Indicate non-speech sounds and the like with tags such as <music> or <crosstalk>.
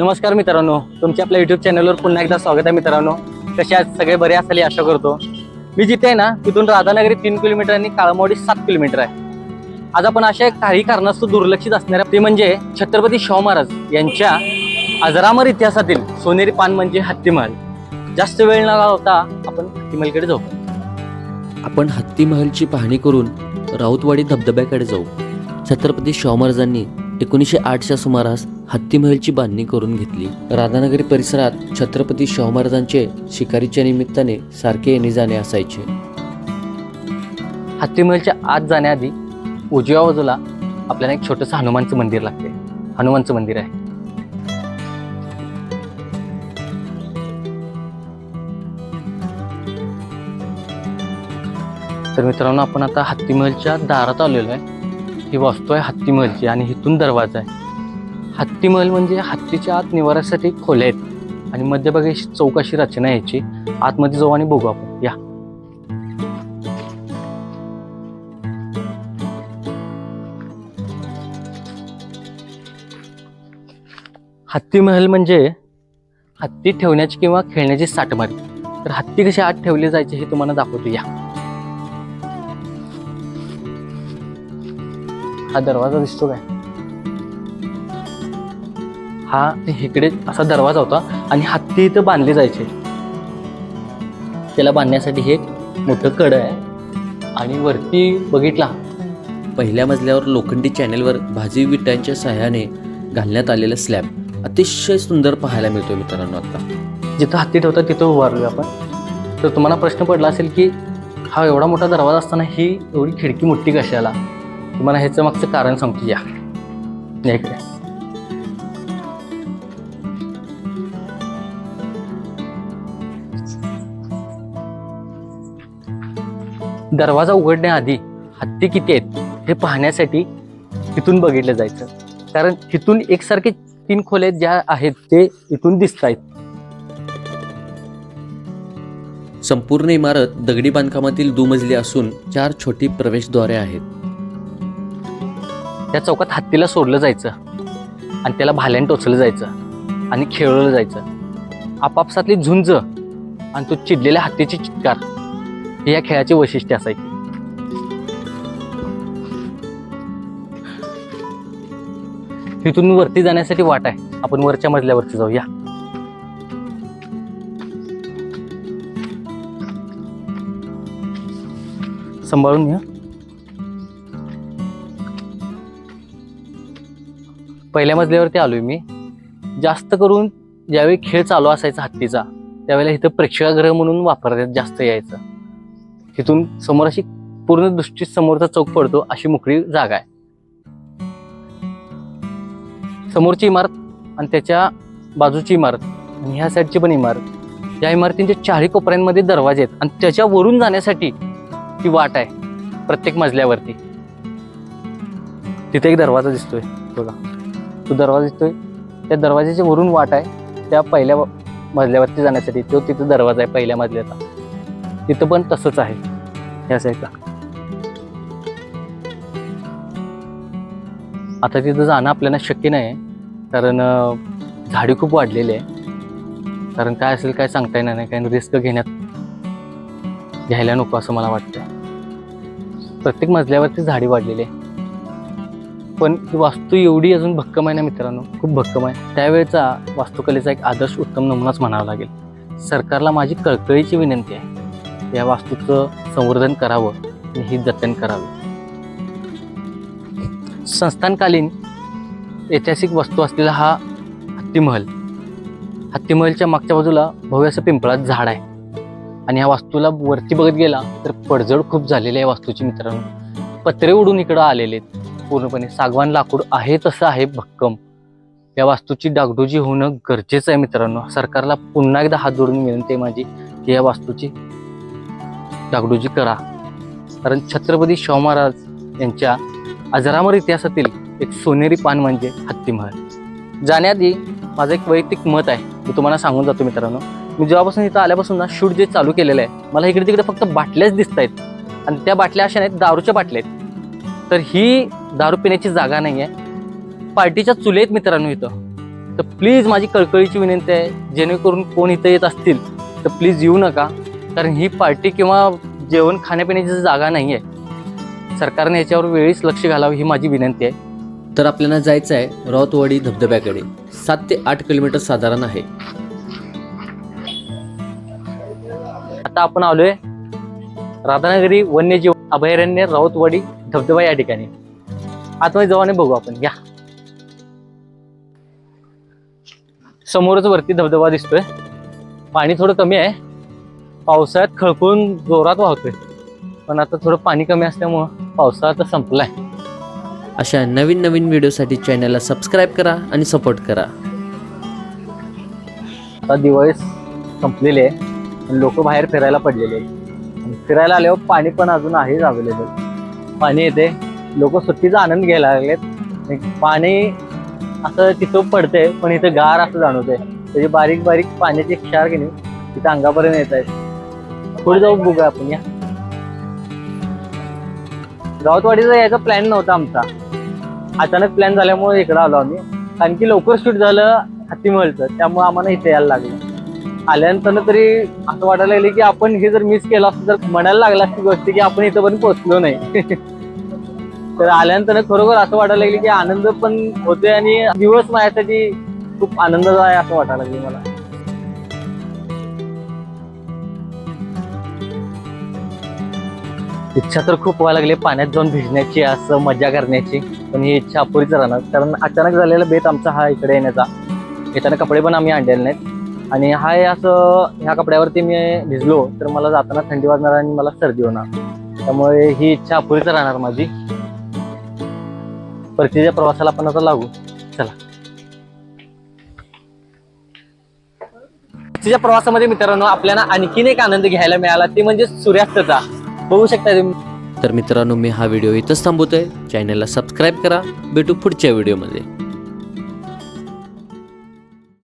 नमस्कार मित्रांनो तुमच्या आपल्या युट्यूब चॅनलवर पुन्हा एकदा स्वागत आहे मित्रांनो. कसे आज सगळे बरे असाल आशा करतो. मी जिथे आहे ना तिथून राधानगरी तीन किलोमीटर आणि काळमोडी सात किलोमीटर आहे. आज आपण अशा एक काही कारणास्तव दुर्लक्षित असणाऱ्या ते म्हणजे छत्रपती शाहू महाराज यांच्या अजरामर इतिहासातील सोनेरी पान म्हणजे हत्तीमहल. जास्त वेळ न लावता आपण हत्तीमहलकडे जाऊ. आपण हत्तीमहलची पाहणी करून राऊतवाडी धबधब्याकडे जाऊ. छत्रपती शाहू महाराजांनी एकोणीसशे आठच्या सुमारास हत्ती महलची बांधणी करून घेतली. राधानगरी परिसरात छत्रपती शाहू महाराजांचे शिकारीच्या निमित्ताने सारखे येणे जाणे असायचे. हत्तीमहलच्या आत जाण्याआधी उजव्या बाजूला आपल्याला एक छोटंसं हनुमानचं मंदिर लागते. हनुमानचं मंदिर आहे. तर मित्रांनो आपण आता हत्तीमहलच्या दारात आलेलो आहे. ही वास्तू आहे हत्तीमहलची आणि इथून दरवाजा आहे. हत्तीमहल म्हणजे हत्तीच्या आत निवारासाठी खोल्या आहेत. आणि मध्यभागी अशी चौकाशी रचना याची. आतमध्ये जाऊ आणि बघू आपण. या. हत्ती महल म्हणजे हत्ती ठेवण्याची किंवा खेळण्याची साठमारी. तर हत्ती कशी आत ठेवली जायची हे तुम्हाला दाखवतो. या. हा दरवाजा दिसतो काय? हा इकडे असा दरवाजा होता आणि हत्ती इथं बांधले जायचे. त्याला बांधण्यासाठी हे मोठं कड आहे. आणि वरती बघितला. पहिल्या मजल्यावर लोखंडी चॅनेलवर भाजी विटांच्या सहाय्याने घालण्यात आलेला स्लॅब अतिशय सुंदर पाहायला मिळतोय मित्रांनो आता. जिथं हत्ती ठेवतात तिथं उभारलोय आपण. तर तुम्हाला प्रश्न पडला असेल की हा एवढा मोठा दरवाजा असताना ही एवढी खिडकी मोठी कशाला? तुम्हाला ह्याचं मागचं कारण सांगतो या. इकडे दरवाजा उघडण्याआधी हत्ती किती आहेत हे पाहण्यासाठी तिथून बघितलं जायचं. कारण तिथून एकसारखे तीन खोल्या ज्या आहेत ते इथून दिसत आहेत. संपूर्ण इमारत दगडी बांधकामातील दुमजली असून चार छोटी प्रवेशद्वारे आहेत. त्या चौकात हत्तीला सोडलं जायचं आणि त्याला भाल्याने टोचलं जायचं आणि खेळवलं जायचं. आपापसातली झुंज आणि तो चिडलेल्या हत्तीची चित्कार हे या खेळाचे वैशिष्ट्य असायचे. तिथून वरती जाण्यासाठी वाट आहे. आपण वरच्या मजल्यावरती जाऊया. सांभाळून या पहिल्या मजल्यावरती आलोय मी. जास्त करून ज्यावेळी खेळ चालू असायचा हत्तीचा त्यावेळेला इथं प्रेक्षागृह म्हणून वापरण्यात जास्त यायचं. तिथून समोर अशी पूर्ण दृष्टी समोरचा चौक पडतो अशी मोकळी जागा आहे. समोरची इमारत आणि त्याच्या बाजूची इमारत आणि ह्या साईडची पण इमारत. या इमारतींच्या चारही कोपऱ्यांमध्ये दरवाजे आहेत आणि त्याच्यावरून जाण्यासाठी ती वाट आहे प्रत्येक मजल्यावरती. तिथे एक दरवाजा दिसतोय बघा. तो दरवाजा दिसतोय. त्या दरवाजाच्या वरून वाट आहे. त्या पहिल्या मजल्यावरती जाण्यासाठी तो तिथं दरवाजा आहे पहिल्या मजल्याचा. तिथं पण तसंच आहे. ह्या साईडला आता तिथं जाणं आपल्याला शक्य नाही कारण झाडी खूप वाढलेली आहे. कारण काय असेल काय सांगता येणार नाही. कारण रिस्क घेण्यात घ्यायला नको असं मला वाटतं. प्रत्येक मजल्यावरती झाडी वाढलेली आहे. पण ही वास्तू एवढी अजून भक्कम आहे ना मित्रांनो? खूप भक्कम आहे. त्यावेळेचा वास्तुकलेचा एक आदर्श उत्तम नमुनाच म्हणावा लागेल. सरकारला माझी कळकळीची विनंती आहे. या वास्तूचं संवर्धन करावं आणि ही जतन करावं. संस्थानकालीन ऐतिहासिक वस्तू असलेला हा हत्तीमहल. हत्तीमहलच्या मागच्या बाजूला भव्य असं पिंपळात झाड आहे. आणि ह्या वास्तूला वरती बघत गेला तर पडझड खूप झालेली आहे वास्तूची मित्रांनो. पत्रे उडून इकडं आलेले आहेत. पूर्णपणे सागवान लाकूड आहे तसं आहे भक्कम. या वास्तूची डागडुजी होणं गरजेचं आहे मित्रांनो. सरकारला पुन्हा एकदा हात जोडून विनंती आहे माझी की या वास्तूची डागडुजी करा. कारण छत्रपती शाहू महाराज यांच्या अजरामर इतिहासातील एक सोनेरी पान म्हणजे हत्तीमहल. जाण्याआधी माझं एक वैयक्तिक मत आहे. मी तुम्हाला सांगून जातो मित्रांनो. मी जेव्हापासून इथं आल्यापासून ना शूट जे चालू केलेलं आहे मला इकडे तिकडे फक्त बाटल्याच दिसत आहेत आणि त्या बाटल्या अशा नाहीत दारूच्या बाटल्या आहेत. तर ही दारू पिण्याची जागा नाही आहे पार्टीच्या चुले आहेत मित्रांनो इथं. तर प्लीज माझी कळकळीची विनंती आहे जेणेकरून कोण इथं येत असतील तर प्लीज येऊ नका. कारण ही पार्टी किंवा जेवण खाण्यापिण्याची जागा नाही आहे सरकारने याच्यावर वेळीच लक्ष घालावं ही माझी विनंती आहे. तर आपल्याला जायचं आहे राऊतवाडी धबधब्याकडे. सात ते आठ किलोमीटर साधारण आहे. आता आपण आलोय राधानगरी वन्यजीव अभयारण्य राऊतवाडी धबधबा या ठिकाणी. आतमध्ये जाऊ आणि बघू आपण या. समोरच वरती धबधबा दिसतोय. पाणी थोडं कमी आहे. पावसाळ्यात खळखळून जोरात वाहतोय. पण आता थोडं पाणी कमी असल्यामुळं पावसाळा तर संपलाय. अशा नवीन नवीन व्हिडिओसाठी चॅनलला सबस्क्राईब करा आणि सपोर्ट करा. आता दिवाळी संपलेली आहे. लोक बाहेर फिरायला पडलेले आहेत. फिरायला आल्यावर पाणी पण अजून आहेच अवेलेबल पाणी येते. लोक सुट्टीचा आनंद घ्यायला लागलेत. पाणी असं तिथं पडतंय पण इथं गार असं जाणवतंय. त्याची बारीक बारीक पाण्याची क्षार घेणे तिथं अंगापर्यंत येत आहेत. पुढे जाऊ बघूया आपण या. गावतवाडीचा यायचा प्लॅन नव्हता आमचा. अचानक प्लॅन झाल्यामुळे इकडं आलो आम्ही. कारण की लवकर शूट झालं हत्तीमहलचं त्यामुळे आम्हाला इथे यायला लागलं. आल्यानंतर तरी असं वाटायला लागले की आपण हे जर मिस केलं असतं तर म्हणायला लागला असती गोष्ट की आपण इथंपर्यंत पोहोचलो नाही. <laughs> तर आल्यानंतर खरोखर असं वाटायला लागले की आनंद पण होतोय आणि दिवस माझ्यासाठी खूप आनंदाचा आहे असं वाटायला लागले मला. इच्छा तर खूप व्हायला लागली पाण्यात जाऊन भिजण्याची असं मजा करण्याची. पण ही इच्छा अपुरीच राहणार. कारण अचानक झालेला बेत आमचा हा इकडे येण्याचा. येताना कपडे पण आम्ही आणलेले नाहीत. आणि हा असं ह्या कपड्यावरती मी भिजलो तर मला जाताना थंडी वाजणार आणि मला सर्दी होणार. त्यामुळे ही इच्छा अपुरीच राहणार माझी. परतीच्या प्रवासाला आपण आता लागू. चला. परतीच्या प्रवासामध्ये मित्रांनो आपल्याला आणखीन एक आनंद घ्यायला मिळाला ते म्हणजे सूर्यास्ताचा. बघू शकता तुम्ही. तर मित्रांनो मी हा व्हिडिओ इथंच थांबवतोय. चॅनलला सबस्क्राईब करा. भेटू पुढच्या व्हिडिओमध्ये.